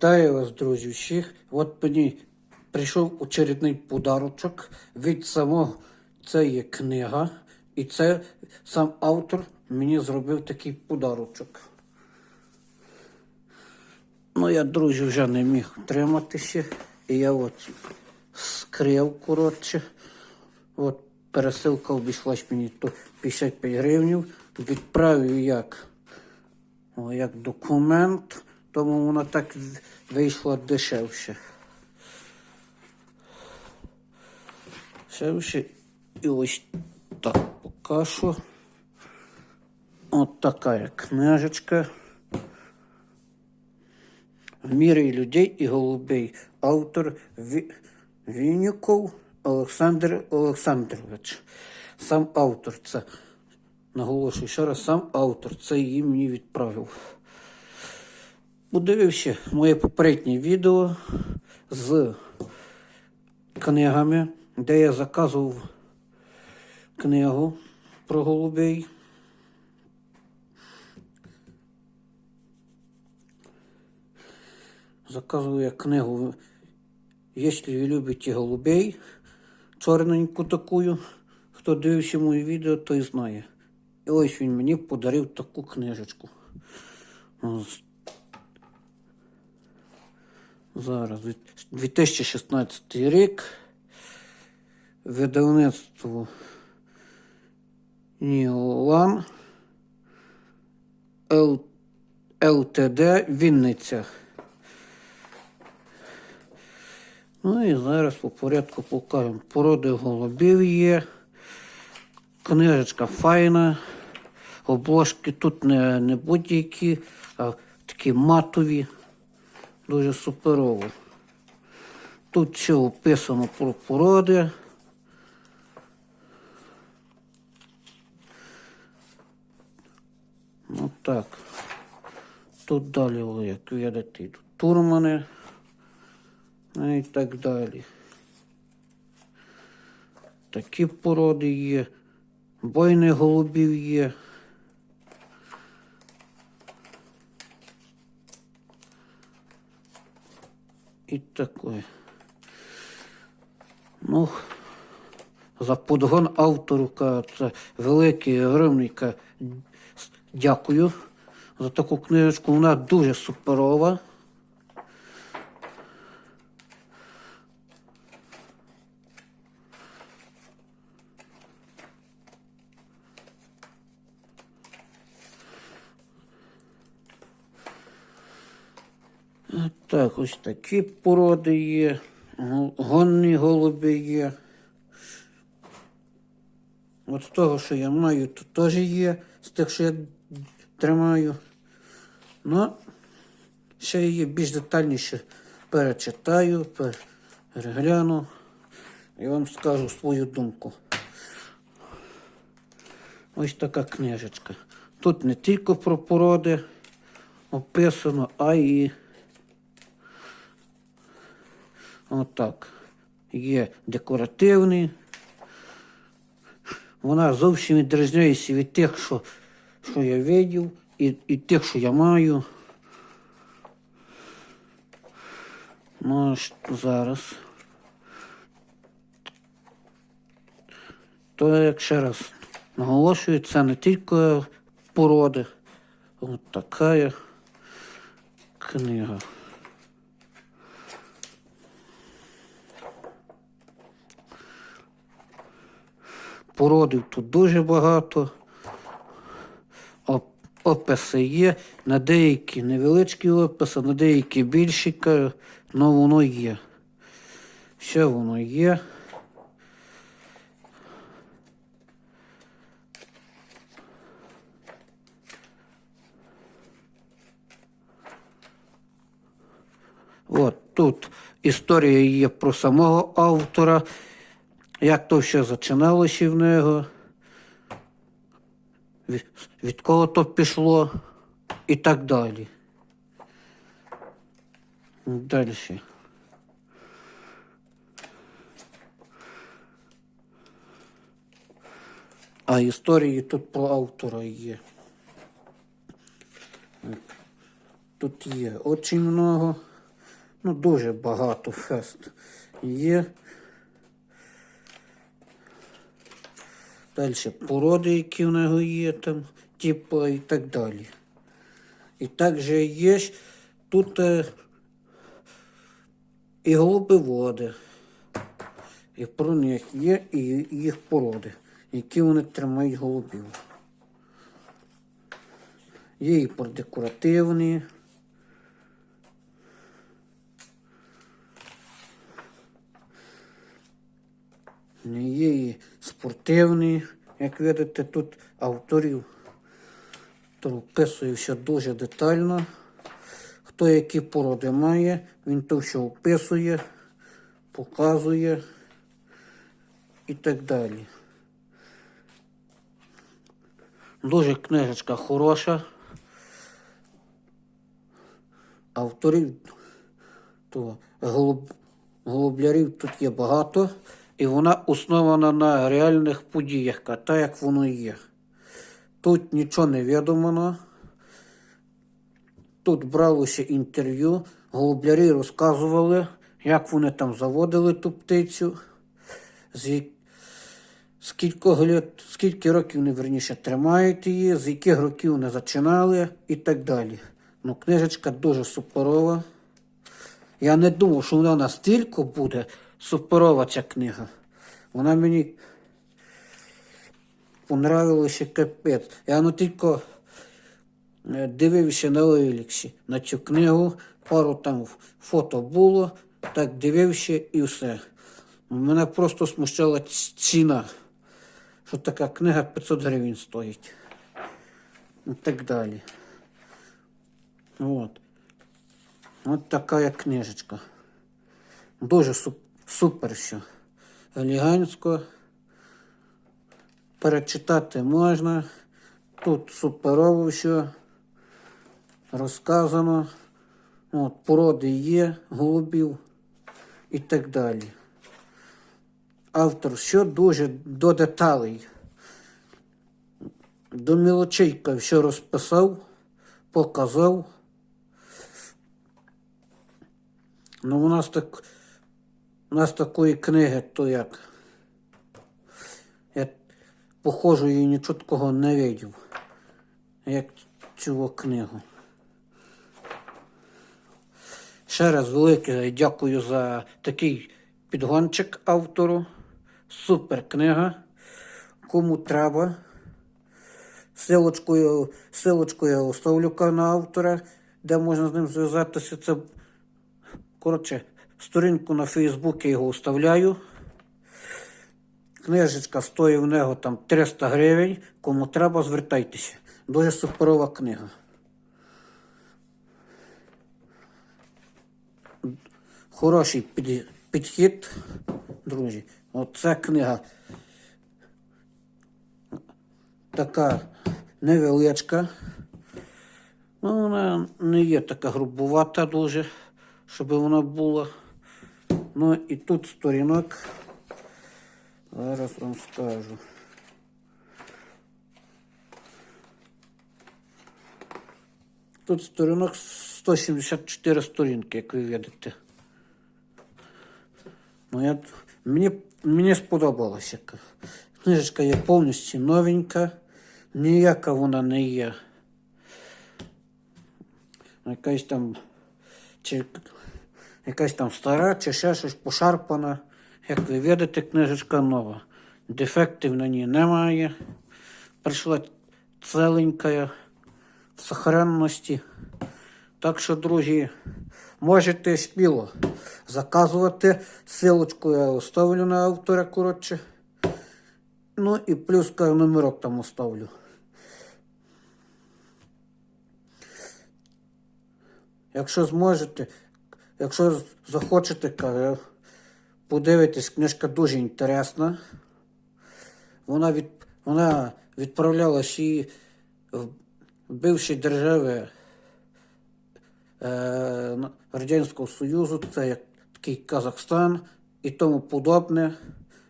Вітаю вас, друзі, всіх. От мені прийшов очередний подарочок від самого. Це є книга, і це сам автор мені зробив такий подарочок. Ну, я, друзі, вже не міг втриматися. І я от скрив, коротше. От пересилка обійшлась мені то 55 гривень. Відправив як як документ, тому воно так вийшло дешевше. Дешевше. І ось так поки що. От така книжечка. Мірі людей і голубей. Автор Ві... Вініков Олександр Олександрович. Сам автор це. Наголошую ще раз, сам автор це її мені відправив. Подивився моє попереднє відео з книгами, де я заказував книгу про голубей. Заказываю я книгу «Если вы любите голубей», чорненьку такую. Хто дивився моє відео, той знає. І ось він мені подарив таку книжечку. Зараз 2016 рік. Видавництво Ніолан ЛТД Вінниця. Ну і зараз по порядку покажемо. Породи голубів є. Книжечка файна. Обложки тут не, не будь-які, а такі матові. Дуже суперово. Тут все описано про породи. Ну так. Тут далі, як видите, тут турмани. Ну і так далі. Такі породи є. Бойних голубів є. І таке. Ну, за подгон автору це великий, огромний дякую за таку книжечку. Вона дуже суперова. Так, ось такі породи є. Гонні голуби є. От з того, що я маю, то теж є, з тих, що я тримаю. Ну, ще її більш детальніше перечитаю, перегляну і вам скажу свою думку. Ось така книжечка. Тут не тільки про породи описано, а і Отак. Є декоративний. Вона зовсім відрізняється від тих, що, що я видів, і, і тих, що я маю. Ну, зараз. То, як ще раз наголошую, це не тільки породи. От така книга. Породів тут дуже багато. Описи є. На деякі невеличкі описи, на деякі більші, але воно є. Все воно є. От тут історія є про самого автора, як то все починалося в нього, від, кого то пішло і так далі. Далі. А історії тут про автора є. Тут є дуже много. Ну, дуже багато фест є. Далі породи, які в нього є, там, типу, і так далі. І також є тут е, і голубиводи. І про них є і їх породи, які вони тримають голубів. Є і продекоративні. Є і спортивні, як видите, тут авторів то вписує все дуже детально. Хто які породи має, він то все вписує, показує і так далі. Дуже книжечка хороша. Авторів то голуб, голублярів тут є багато, і вона основана на реальних подіях, так як воно є. Тут нічого не відомано. Тут бралося інтерв'ю, голублярі розказували, як вони там заводили ту птицю, з, скільки, років вони верніше тримають її, з яких років вони зачинали і так далі. Ну, книжечка дуже суперова. Я не думав, що вона настільки буде суперова ця книга. Вона мені понравилося капець. Я ну тільки е, дивився на Оліксі на цю книгу, пару там фото було, так дивився і все. Мене просто смущала ціна, що така книга 500 гривень стоїть. І так далі. От. От така книжечка. Дуже суп- супер все. Елегантсько. Перечитати можна. Тут суперово все розказано. От, породи є, голубів і так далі. Автор все дуже до деталей. До мілочейка все розписав, показав. Ну, у нас так, у нас такої книги, то як. Я похожої нічого такого не видів, як цю книгу. Ще раз велике дякую за такий підгончик автору. Супер книга. Кому треба. Силочкою, силочкою я оставлю на автора, де можна з ним зв'язатися. Це, коротше, сторінку на Фейсбуці його оставляю. Книжечка стоїть в нього там 300 гривень. Кому треба, звертайтеся. Дуже суперова книга. Хороший під- підхід, друзі. Оце книга така невеличка. Ну, вона не є така грубувата дуже, щоб вона була. Ну і тут сторінок. Зараз вам скажу. Тут сторінок 174 сторінки, як ви видите. Ну, я, мені, мені сподобалося. Книжечка є повністю новенька, ніяка вона не є. Якась там, чи, якась там стара, чи ще щось пошарпана. Як ви видите, книжечка нова. Дефектів на ній немає. Прийшла целенька в сохранності. Так що, друзі, можете сміло заказувати. Силочку я оставлю на автора, коротше. Ну і плюс номерок там оставлю. Якщо зможете, якщо захочете, подивитись, книжка дуже інтересна. Вона, від, вона відправлялась і в бивші держави е, Радянського Союзу, це як такий Казахстан і тому подобне.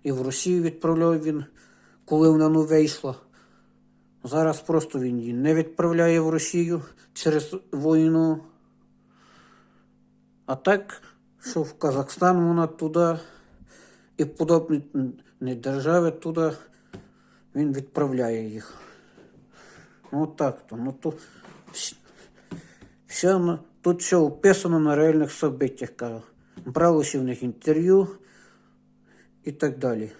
І в Росію відправляв він, коли вона ну вийшла. Зараз просто він її не відправляє в Росію через війну. А так, що в Казахстан вона туди і подобні не держави туди він відправляє їх. Ну так то. Ну то все, тут все описано на реальних событиях. ще в них інтерв'ю і так далі.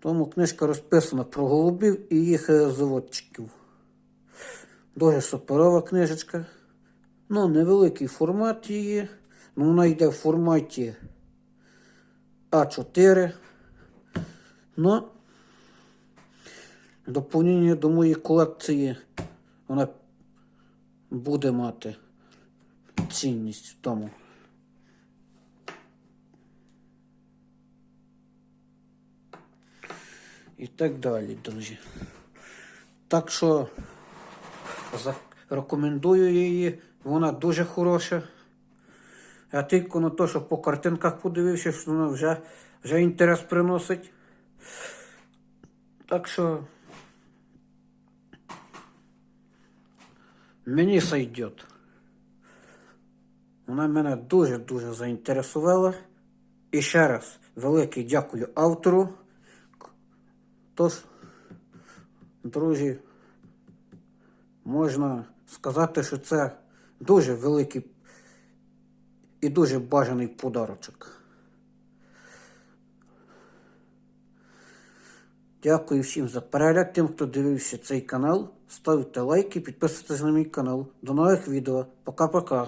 Тому книжка розписана про голубів і їх е, заводчиків. Дуже суперова книжечка. Ну, невеликий формат її. Ну, вона йде в форматі А4. Ну, доповнення до моєї колекції вона буде мати цінність в тому. І так далі, друзі. Так що рекомендую її, вона дуже хороша. Я тільки на те, що по картинках подивився, що вона вже, вже інтерес приносить. Так що мені сойдет. Вона мене дуже-дуже заінтересувала. І ще раз велике дякую автору. Тож, друзі, можна сказати, що це дуже великий і дуже бажаний подарочок. Дякую всім за перегляд, тим, хто дивився цей канал. Ставте лайки, підписуйтесь на мій канал. До нових відео. Пока-пока.